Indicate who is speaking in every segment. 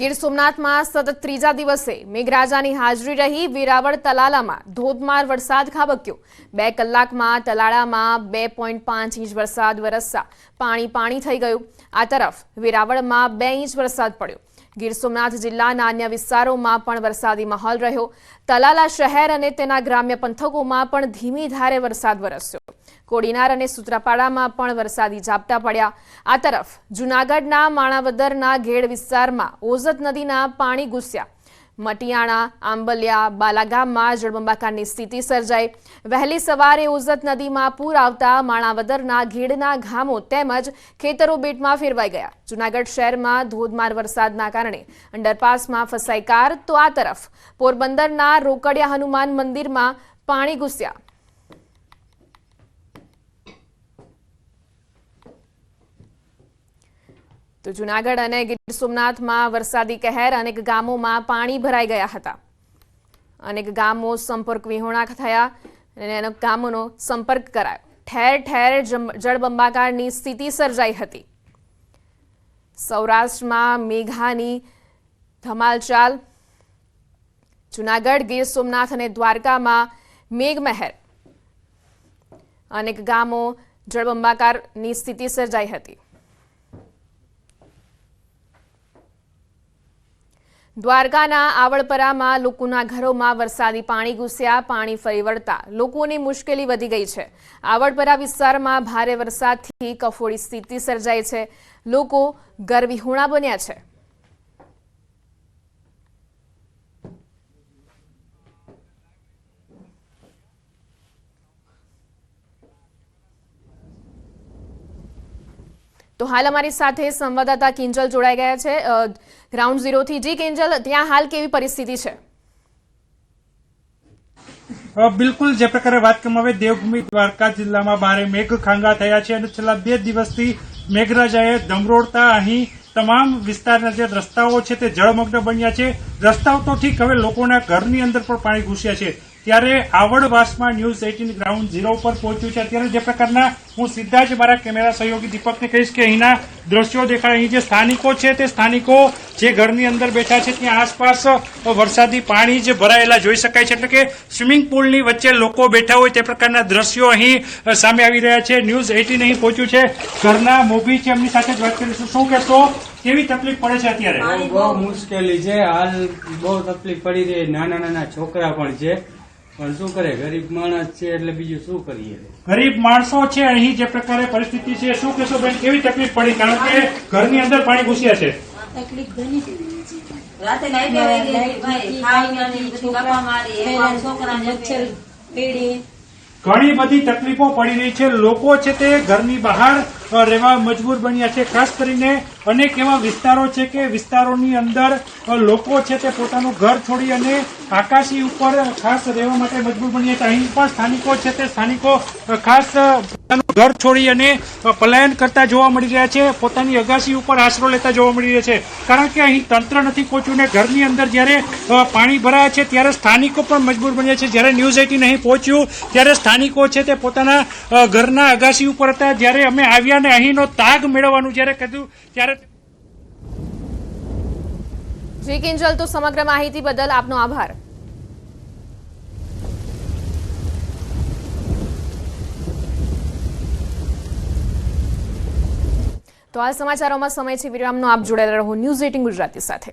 Speaker 1: ગીર સોમનાથમાં સતત ત્રીજા દિવસે મેઘરાજાની હાજરી રહી વેરાવળ તલાલામાં ધોધમાર વરસાદ ખાબક્યો. બે કલાકમાં તલાળામાં બે પોઈન્ટ પાંચ ઇંચ વરસાદ વરસતા પાણી પાણી થઈ ગયું. આ તરફ વેરાવળમાં બે ઇંચ વરસાદ પડ્યો. ગીર સોમનાથ જિલ્લાના અન્ય વિસ્તારોમાં પણ વરસાદી માહોલ રહ્યો. તલાલા શહેર અને તેના ગ્રામ્ય પંથકોમાં પણ ધીમી ધારે વરસાદ વરસ્યો. કોડીનાર અને સૂત્રાપાડામાં પણ વરસાદી ઝાપટા પડ્યા. આ તરફ જૂનાગઢના માણાવદરના ઘેડ વિસ્તારમાં ઓઝત નદીના પાણી ઘૂસ્યા. મટિયાણા, આંબલિયા, બાલાગામમાં જળબંબાકારની સ્થિતિ સર્જાઈ. વહેલી સવારે ઓઝત નદીમાં પૂર આવતા માણાવદરના ઘેડના ગામો તેમજ ખેતરો બેટમાં ફેરવાઈ ગયા. જૂનાગઢ શહેરમાં ધોધમાર વરસાદના કારણે અંડરપાસમાં ફસાઈ કાર, તો આ તરફ પોરબંદરના રોકડિયા હનુમાન મંદિરમાં પાણી ઘૂસ્યા. તો જૂનાગઢ અને ગીર સોમનાથમાં વરસાદી કહેર અનેક ગામોમાં પાણી ભરાઈ ગયા હતા. અનેક ગામો સંપર્ક વિહોણા થયા અને ગામોનો સંપર્ક કરાયો. ઠેર ઠેર જળબંબાકારની સ્થિતિ સર્જાઈ હતી. સૌરાષ્ટ્રમાં મેઘાની ધમાલચાલ, જૂનાગઢ, ગીર સોમનાથ અને દ્વારકામાં મેઘમહેર. અનેક ગામો જળબંબાકારની સ્થિતિ સર્જાઈ હતી. દ્વારકાના આવળપરામાં લોકોના ઘરોમાં વરસાદી પાણી ઘૂસ્યા, પાણી ફરી વળતા. લોકોની મુશ્કેલી વધી ગઈ છે. આવળપરા વિસ્તારમાં ભારે વરસાદથી કફોડી સ્થિતિ સર્જાઈ છે. લોકો ગરવિહોણા બન્યા છે. તો હાલ અમારી સાથે સંવાદદાતા કિંજલ જોડાઈ ગયા છે. ગ્રાઉન્ડ ગ્રાઉન્ડ ઝીરોથી જી કિંજલ, ત્યાં હાલ કેવી પરિસ્થિતિ છે?
Speaker 2: બિલકુલ જે પ્રકારે વાત કરવામાં આવે, દેવભૂમિ દ્વારકા જિલ્લામાં ભારે મેઘ ખાંગા થયા છે અને છેલ્લા બે દિવસથી મેઘરાજાએ ધમરોડતા અહીં તમામ વિસ્તારના જે રસ્તાઓ છે તે જળમગ્ન બન્યા છે. રસ્તાઓ તો ઠીક, હવે લોકોના ઘરની અંદર પણ પાણી ઘૂસ્યા છે. ત્યારે આવડવાસમાં ન્યૂઝ એટીન ગ્રાઉન્ડ ઝીરો પર પહોંચ્યું છે. અત્યારે જે પ્રકારના હું સીધા જ મારા કેમેરા સહયોગી દીપકને કહીશ કે અહીંના દ્રશ્યો દેખાય. અહીં જે સ્થાનિકો છે તે સ્થાનિકો જે ઘરની અંદર બેઠા છે, ત્યાં આસપાસ વરસાદી પાણી જ ભરાયેલા જોઈ શકાય છે. એટલે કે સ્વિમિંગ પુલની વચ્ચે લોકો બેઠા હોય તે પ્રકારના દ્રશ્યો અહીં સામે આવી રહ્યા છે. ન્યૂઝ એટીન અહીં પહોંચ્યું છે. ઘરના મોભી છે, એમની સાથે જ વાત કરીશું. શું કહેશો? કેવી તકલીફ પડે છે અત્યારે?
Speaker 3: બહુ મુશ્કેલી છે. હાલ બહુ તકલીફ પડી રહી નાના નાના છોકરા પણ છે. પણ શું કરે? ગરીબ માણસ છે એટલે બીજું શું કરીએ?
Speaker 2: ગરીબ માણસો છે અહીં જે પ્રકારે પરિસ્થિતિ છે શું કહેશો બેન? કેવી તકલીફ પડી? કારણ કે ઘરની અંદર પાણી ઘૂસ્યા છે.
Speaker 4: તકલીફ ઘણી
Speaker 5: રાતે ભાઈ નથી બધી ગપ્પા મારી એમાં
Speaker 4: મચ્છર
Speaker 2: ઘણી બધી તકલીફો પડી રહી છે. લોકો છે તે ઘરની બહાર રહેવા મજબૂર બન્યા છે. ખાસ કરીને અનેક એવા વિસ્તારો છે કે વિસ્તારોની અંદર લોકો છે તે પોતાનું ઘર છોડી અને આકાશી ઉપર ખાસ રહેવા માટે મજબૂર બન્યા છે. અહીં પણ સ્થાનિકો છે તે સ્થાનિકો ખાસ ઘર છોડી અને પલાયન કરતા જોવા મળી રહ્યા છે. પોતાની અગાશી ઉપર આશરો લેતા જોવા મળી રહ્યા છે. કારણ કે અહીં તંત્ર નથી પહોંચ્યું ને ઘરની અંદર જ્યારે પાણી ભરાયા છે ત્યારે સ્થાનિકો પણ મજબૂર બન્યા છે. જ્યારે ન્યૂઝ એટીન અહીં પહોંચ્યું, ત્યારે સ્થાનિકો છે તે પોતાના ઘરના અગાશી ઉપર હતા. જ્યારે અમે આવ્યા ને અહીંનો તાગ મેળવવાનું જ્યારે કીધું, ત્યારે
Speaker 1: જી કિંજલ, તો સમગ્ર માહિતી બદલ આપનો આભાર. તો આ સમાચારોમાં સમય છે, વિરામનો. આપ જોડાયેલા રહો ન્યૂઝ એટીન ગુજરાતી સાથે.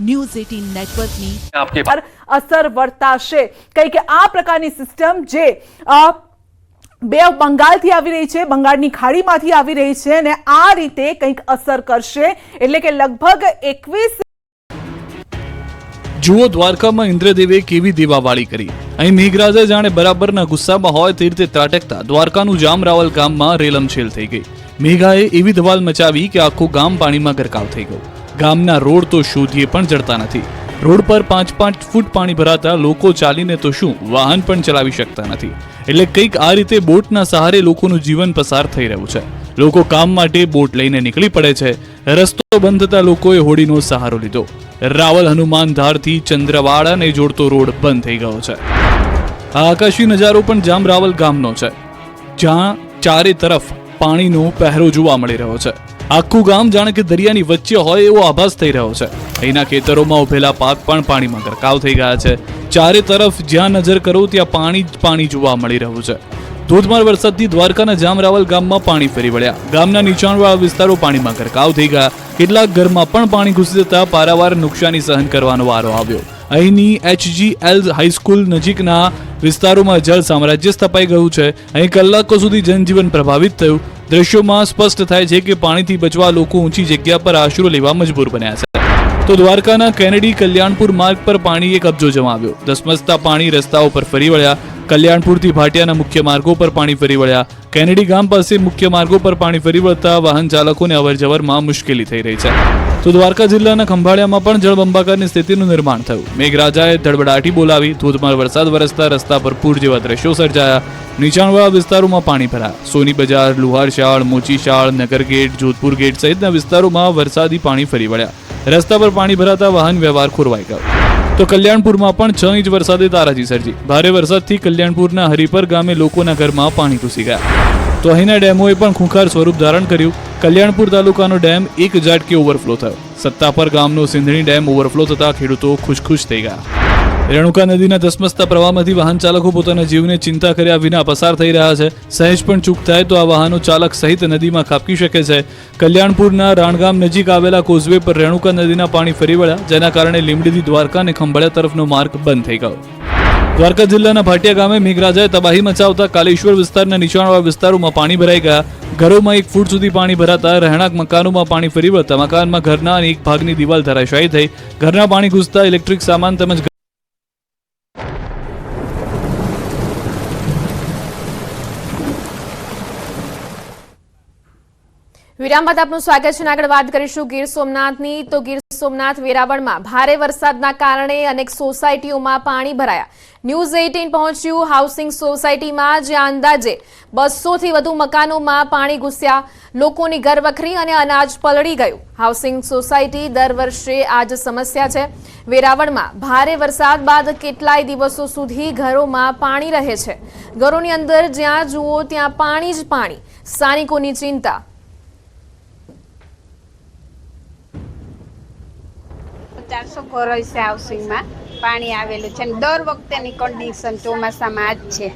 Speaker 6: News eighteen નેટવર્કની
Speaker 7: અસર વર્તાશે. કંઈક આ પ્રકારની સિસ્ટમ જે બે બંગાળથી આવી રહી છે બંગાળની ખાડીમાંથી આવી રહી છે અને આ રીતે કંઈક અસર કરશે. એટલે કે લગભગ એકવીસ
Speaker 8: જુઓ દ્વારકામાં ઇન્દ્રદેવે કેવી દેવાવાળી કરી. અહીં મેઘરાજા જાણે બરાબરના ગુસ્સામાં હોય તે રીતે ત્રાટકતા દ્વારકાનું જામરાવલ ગામમાં રેલમછેલ થઈ ગઈ. મેઘાએ એવી દવાલ મચાવી કે આખું ગામ પાણીમાં ગરકાવ થઈ ગયું. ગામના રોડ તો શોધીએ પણ જડતા નથી. રોડ પર પાંચ પાંચ ફૂટ પાણી ભરાતા લોકો ચાલીને તો શું વાહન પણ ચલાવી શકતા નથી. એટલે કંઈક આ રીતે બોટના સહારે લોકોનું જીવન પસાર થઈ રહ્યું છે. લોકો કામ માટે બોટ લઈને નીકળી પડે છે. રસ્તો બંધ થતા લોકોએ હોડીનો સહારો લીધો. રાવલ હનુમાન ધારથી ચંદ્રવાડાને જોડતો રોડ બંધ થઈ ગયો છે. આ આકાશી નજારો પણ જામ રાવલ ગામનો છે. જ્યાં ચારે તરફ પાણીનો પહેરો જોવા મળી રહ્યો છે. આખું ગામ જાણે કે દરિયાની વચ્ચે હોય એવો આભાસ થઈ રહ્યો છે. અહીંના ખેતરોમાં ઉભેલા પાક પણ પાણીમાં ગરકાવ થઈ ગયા છે. ચારે તરફ જ્યાં નજર કરું ત્યાં પાણી જ પાણી જોવા મળી રહ્યું છે. ધોધમાર વરસાદથી દ્વારકાના જામરાવલ ગામમાં પાણી ફરી વળ્યા. ગામના નીચાણવાળા વિસ્તારો પાણીમાં ગરકાવ થઈ ગયા. કેટલાક ઘરમાં પણ પાણી ઘૂસી જતા પારાવાર નુકસાની સહન કરવાનો વારો આવ્યો. અહીંની એચજીએલ હાઈસ્કૂલ નજીકના વિસ્તારોમાં જળ સામ્રાજ્ય સ્થપાઈ ગયું છે. અહીં કલાકો સુધી જનજીવન પ્રભાવિત થયું. દ્રશ્યોમાં સ્પષ્ટ થાય છે કે પાણીથી બચવા લોકો ઊંચી જગ્યા પર આશરો લેવા મજબૂર બન્યા છે. તો દ્વારકાના કેનેડી કલ્યાણપુર માર્ગ પર પાણીએ કબજો જમાવ્યો. ધસમસતા પાણી રસ્તાઓ પર ફરી વળ્યા. કલ્યાણપુરથી ભાટિયાના મુખ્ય માર્ગો પર પાણી ફરી વળ્યા. કેનેડી ગામ પાસે મુખ્ય માર્ગો પર પાણી ફરી વળતા વાહન ચાલકોને અવરજવરમાં મુશ્કેલી થઈ રહી છે. તો દ્વારકા જિલ્લાના ખંભાળિયામાં પણ જળબંબાકારની સ્થિતિનું નિર્માણ થયું. મેઘરાજાએ ધડબડાટી બોલાવી, ધોધમાર વરસાદ વરસતા રસ્તા પર પૂર જેવા દ્રશ્યો સર્જાયા. નીચાણવાળા વિસ્તારોમાં પાણી ભરાયા. સોની બજાર લુહારશાળ મોચીશાળ નગરગેટ જોધપુર ગેટ સહિતના વિસ્તારોમાં વરસાદી પાણી ફરી વળ્યા. રસ્તા પર પાણી ભરાતા વાહન વ્યવહાર ખોરવાઈ ગયો. તો કલ્યાણપુરમાં પણ છ ઇંચ વરસાદે તારાજી સર્જી. ભારે વરસાદથી કલ્યાણપુરના હરિપર ગામે લોકોના ઘરમાં પાણી ઘૂસી ગયા. તો અહીંના ડેમોએ પણ ખૂંખાર સ્વરૂપ ધારણ કર્યું. કલ્યાણપુર તાલુકાનો ડેમ એક ઝાટકે ઓવરફ્લો થયો. સત્તાપર ગામનો સિંધણી ડેમ ઓવરફ્લો થતા ખેડૂતો ખુશખુશ થઈ ગયા. રેણુકા નદીના ધસમસતા પ્રવાહમાંથી વાહન ચાલકો પોતાના જીવને ચિંતા કર્યા વિના પસાર થઈ રહ્યા છે. સહેજ પણ ચૂક થાય તો આ વાહનો ચાલક સહિત નદીમાં ખાબકી શકે છે. કલ્યાણપુરના રાણગામ નજીક આવેલા કોઝવે પર રેણુકા નદીના પાણી ફરી વળ્યા, જેના કારણે લીમડીથી દ્વારકા અને ખંભાળિયા તરફનો માર્ગ બંધ થઈ ગયો. દ્વારકા જિલ્લાના ભાટિયા ગામે મેઘરાજાએ તબાહી મચાવતા કાલેશ્વર વિસ્તારના નીચાણવાળા વિસ્તારોમાં પાણી ભરાઈ ગયા. ઘરોમાં એક ફૂટ સુધી પાણી ભરાતા રહેણાંક મકાનોમાં પાણી ફરી વળતા મકાનમાં ઘરના અને એક ભાગની દિવાલ ધરાશાયી થઈ. ઘરના પાણી ઘૂસતા ઇલેક્ટ્રિક સામાન તેમજ
Speaker 1: વિરામ બાદ આપનું સ્વાગત છે આગળ વાત કરીશું ગીર સોમનાથની. તો ગીર સોમનાથ વેરાવળમાં ભારે વરસાદના કારણે અનેક સોસાયટીઓમાં પાણી ભરાયા. ન્યૂઝ એઇટીન પહોંચ્યું, હાઉસિંગ સોસાયટીમાં જ્યાં અંદાજે બસોથી વધુ મકાનોમાં પાણી ઘૂસ્યા. લોકોની ઘરવખરી અને અનાજ પલળી ગયું. હાઉસિંગ સોસાયટી દર વર્ષે આ જ સમસ્યા છે. વેરાવળમાં ભારે વરસાદ બાદ કેટલાય દિવસો સુધી ઘરોમાં પાણી રહે છે. ઘરોની અંદર જ્યાં જુઓ ત્યાં પાણી જ પાણી. સ્થાનિકોની ચિંતા
Speaker 9: ચારસો ઘર છે હાઉસિંગમાં. પાણી આવેલું છે અને દર વખતેની કન્ડિશન ચોમાસામાં આ જ છે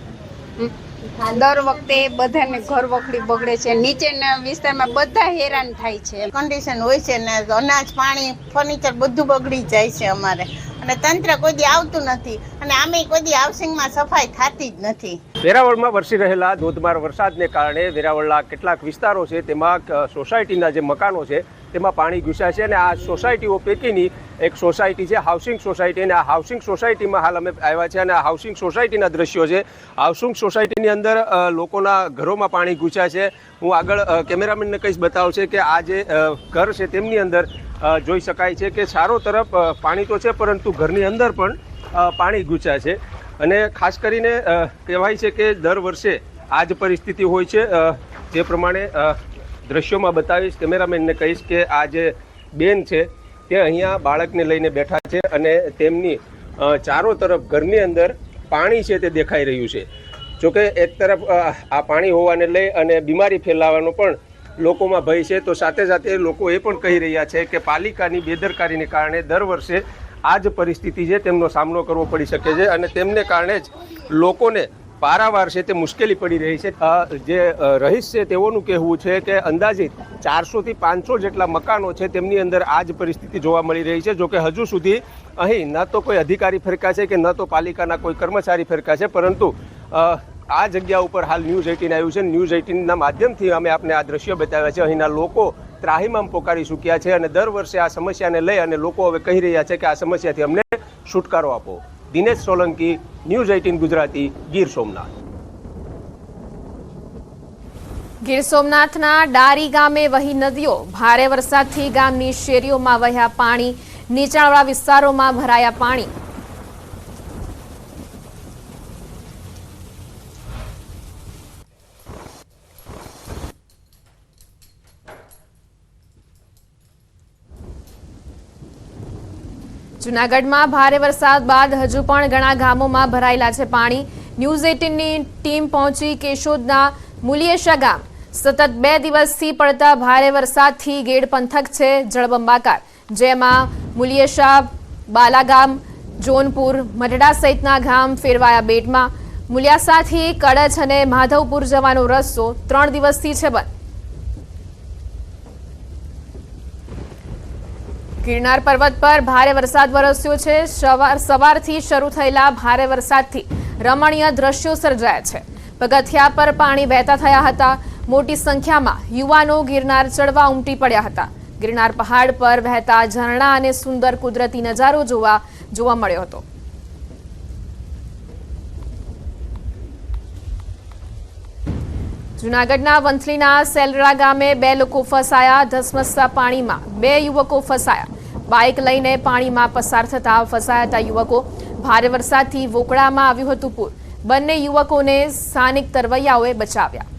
Speaker 9: દર વખતે બધાને ઘર વખડી બગડે છે. નીચેના વિસ્તારમાં બધા હેરાન થાય છે.
Speaker 10: કન્ડિશન હોય છે ને અનાજ પાણી ફર્નિચર બધું બગડી જાય છે અમારે. અને તંત્ર કોઈ આવતું નથી. અને આમે કોઈ હાઉસિંગમાં સફાઈ થતી જ નથી.
Speaker 11: વેરાવળમાં વરસી રહેલા ધોધમાર વરસાદને કારણે વેરાવળના કેટલાક વિસ્તારો છે તેમાં સોસાયટીના જે મકાનો છે તેમાં પાણી ઘૂસ્યા છે અને આ સોસાયટીઓ પૈકીની એક સોસાયટી છે, હાઉસિંગ સોસાયટી. અને આ હાઉસિંગ સોસાયટીમાં હાલ અમે આવ્યા છે અને આ હાઉસિંગ સોસાયટીના દ્રશ્યો છે. હાઉસિંગ સોસાયટીની અંદર લોકોના ઘરોમાં પાણી ઘૂસ્યા છે. હું આગળ કેમેરામેનને કહીશ બતાવું છે કે આ જે ઘર છે તેમની અંદર જોઈ શકાય છે કે ચારો તરફ પાણી તો છે, પરંતુ ઘરની અંદર પણ પાણી ઘૂસ્યા છે. અને ખાસ કરીને કહેવાય છે કે દર વર્ષે આ જ પરિસ્થિતિ હોય છે. જે પ્રમાણે દ્રશ્યોમાં બતાવીશ, કેમેરામેનને કહીશ કે આ જે બેન છે તે અહીંયા બાળકને લઈને બેઠા છે અને તેમની ચારો તરફ ઘરની અંદર પાણી છે તે દેખાઈ રહ્યું છે. જોકે એક તરફ આ પાણી હોવાને લઈ અને બીમારી ફેલાવાનો પણ લોકોમાં ભય છે. તો સાથે સાથે લોકો એ પણ કહી રહ્યા છે કે પાલિકાની બેદરકારીને કારણે દર વર્ષે આ જ પરિસ્થિતિ છે. તેમનો સામનો કરવો પડી શકે છે અને તેમને કારણે જ લોકોને પારાવાર છે તે મુશ્કેલી પડી રહી છે. જે રહીશ છે તેઓનું કહેવું છે કે અંદાજિત ચારસોથી પાંચસો જેટલા મકાનો છે તેમની અંદર આ જ પરિસ્થિતિ જોવા મળી રહી છે. જોકે હજુ સુધી અહીં ન તો કોઈ અધિકારી ફેરકા છે કે ન તો પાલિકાના કોઈ કર્મચારી ફેરકા છે. પરંતુ આ જગ્યા ઉપર હાલ ન્યૂઝ એટીન આવ્યું છે. ન્યૂઝ એટીનના માધ્યમથી અમે આપને આ દ્રશ્યો બતાવ્યા છે. અહીંના લોકો ત્રાહિમામ પોકારી ચૂક્યા છે અને દર વર્ષે આ સમસ્યાને લઈ અને લોકો હવે કહી રહ્યા છે કે આ સમસ્યાથી અમને છુટકારો આપો. Dinesh Solanki, news eighteen Gujarati, Gir Somnath.
Speaker 1: Gir સોમનાથના ડારી ગામે વહી નદીઓ, ભારે વરસાદથી ગામની શેરીઓમાં વહ્યા પાણી, નીચાણવાળા વિસ્તારોમાં ભરાયા પાણી. જૂનાગઢમાં ભારે વરસાદ બાદ હજુ પણ ઘણા ગામોમાં ભરાયેલા છે પાણી. ન્યૂઝ એટીનની ટીમ પહોંચી કેશોદના મુલિયેશા ગામ. સતત બે દિવસથી પડતા ભારે વરસાદથી ગેડ પંથક છે જળબંબાકાર. જેમાં મુલિયેશા બાલાગામ, જોનપુર, મઢડા સહિતના ગામ ફેરવાયા બેટમાં. મુલિયાસાથી કડછ અને માધવપુર જવાનો રસ્તો ત્રણ દિવસથી છે બંધ. ગિરનાર પર્વત પર ભારે વરસાદ વરસ્યો છે. સવાર, સવારથી શરૂ થયેલા ભારે વરસાદથી રમણીય દ્રશ્યો સર્જાયા છે. પગથિયા પર પાણી વહેતા થયા હતા. મોટી સંખ્યામાં યુવાનો ગિરનાર ચડવા ઉમટી પડ્યા હતા. ગિરનાર પહાડ પર વહેતા ઝરણા અને સુંદર કુદરતી નજારો જોવા જોવા મળ્યો હતો. જૂનાગઢના વંથલીના સેલરા ગામે બે લોકો ફસાયા. ધસમસતા પાણીમાં બે યુવકો ફસાયા. બાઇક લઈને પાણીમાં પસાર થતા ફસાયા હતા યુવકો ભારે વરસાદથી વોકળામાં આવ્યું હતું પૂર. બંને યુવકોને સ્થાનિક તરવૈયાઓએ બચાવ્યા.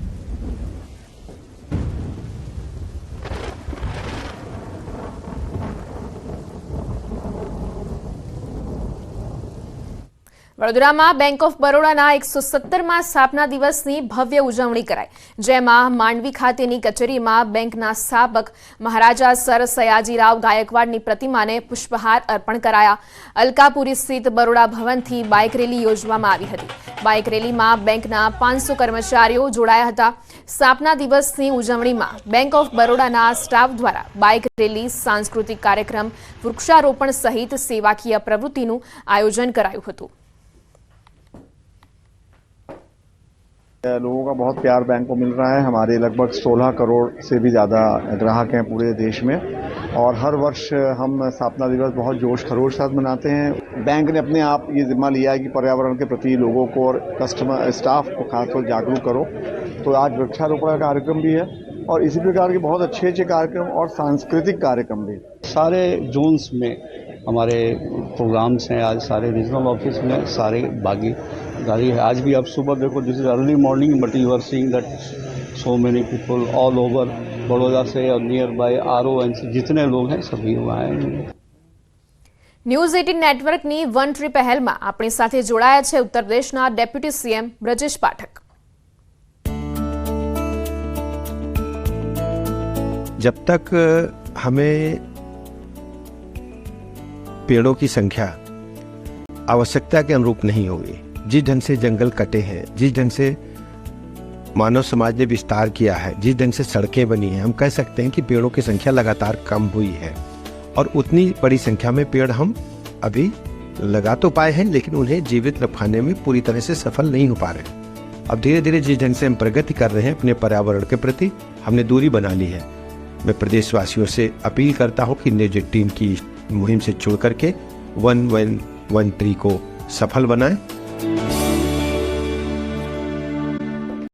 Speaker 1: વડોદરામાં બેંક ઓફ બરોડાના એકસો સત્તરમાં સ્થાપના દિવસની ભવ્ય ઉજવણી કરાઈ. જેમાં માંડવી ખાતેની કચેરીમાં બેંકના સ્થાપક મહારાજા સર સયાજીરાવ ગાયકવાડની પ્રતિમાને પુષ્પહાર અર્પણ કરાયા. અલકાપુરી સ્થિત બરોડા ભવનથી બાઇક રેલી યોજવામાં આવી હતી. બાઇક રેલીમાં બેંકના પાંચસો કર્મચારીઓ જોડાયા હતા. સ્થાપના દિવસની ઉજવણીમાં બેંક ઓફ બરોડાના સ્ટાફ દ્વારા બાઇક રેલી, સાંસ્કૃતિક કાર્યક્રમ, વૃક્ષારોપણ સહિત સેવાકીય પ્રવૃત્તિનું આયોજન કરાયું હતું.
Speaker 12: लोगों का बहुत प्यार बैंक को मिल रहा है। हमारे लगभग 16 करोड़ से भी ज़्यादा ग्राहक हैं पूरे देश में। और हर वर्ष हम स्थापना दिवस बहुत जोश खरोश साथ मनाते हैं। बैंक ने अपने आप ये जिम्मा लिया है कि पर्यावरण के प्रति लोगों को और कस्टमर स्टाफ को खासतौर जागरूक करो। तो आज वृक्षारोपण का कार्यक्रम भी है और इसी प्रकार के बहुत अच्छे अच्छे कार्यक्रम और सांस्कृतिक कार्यक्रम भी।
Speaker 13: सारे जोन्स में हमारे प्रोग्राम्स हैं। आज सारे रीजनल ऑफ़िस में सारे भागीदारी है आज भी आप सुबह देखो this is early morning but you are seeing that so many people all over Baroda से और near by R O N जितने लोग हैं सभी वहाँ आए
Speaker 1: ન્યૂઝ એટીન નેટવર્કની વન ટ્રી પહેલમાં આપણી સાથે જોડાયા છે ઉત્તર પ્રદેશના ડેપ્યુટી સીએમ બ્રજેશ પાઠક
Speaker 14: जब तक हमें पेड़ों की संख्या आवश्यकता के अनुरूप नहीं होगी जिस ढंग से जंगल कटे हैं, जिस ढंग से मानव समाज ने विस्तार किया है, जिस ढंग से सड़कें बनी हैं, हम कह सकते हैं कि पेड़ों की संख्या लगातार कम हुई है। और उतनी बड़ी संख्या में पेड़ हम अभी लगा तो पाए हैं, लेकिन उन्हें जीवित रखाने में पूरी तरह से सफल नहीं हो पा रहे अब धीरे धीरे जिस ढंग से हम प्रगति कर रहे हैं, अपने पर्यावरण के प्रति हमने दूरी बना ली है। मैं प्रदेशवासियों से अपील करता हूँ कि न्यूज़ टीम की मुहिम से जुड़ करके वन वन वन ट्री को सफल बनाएँ।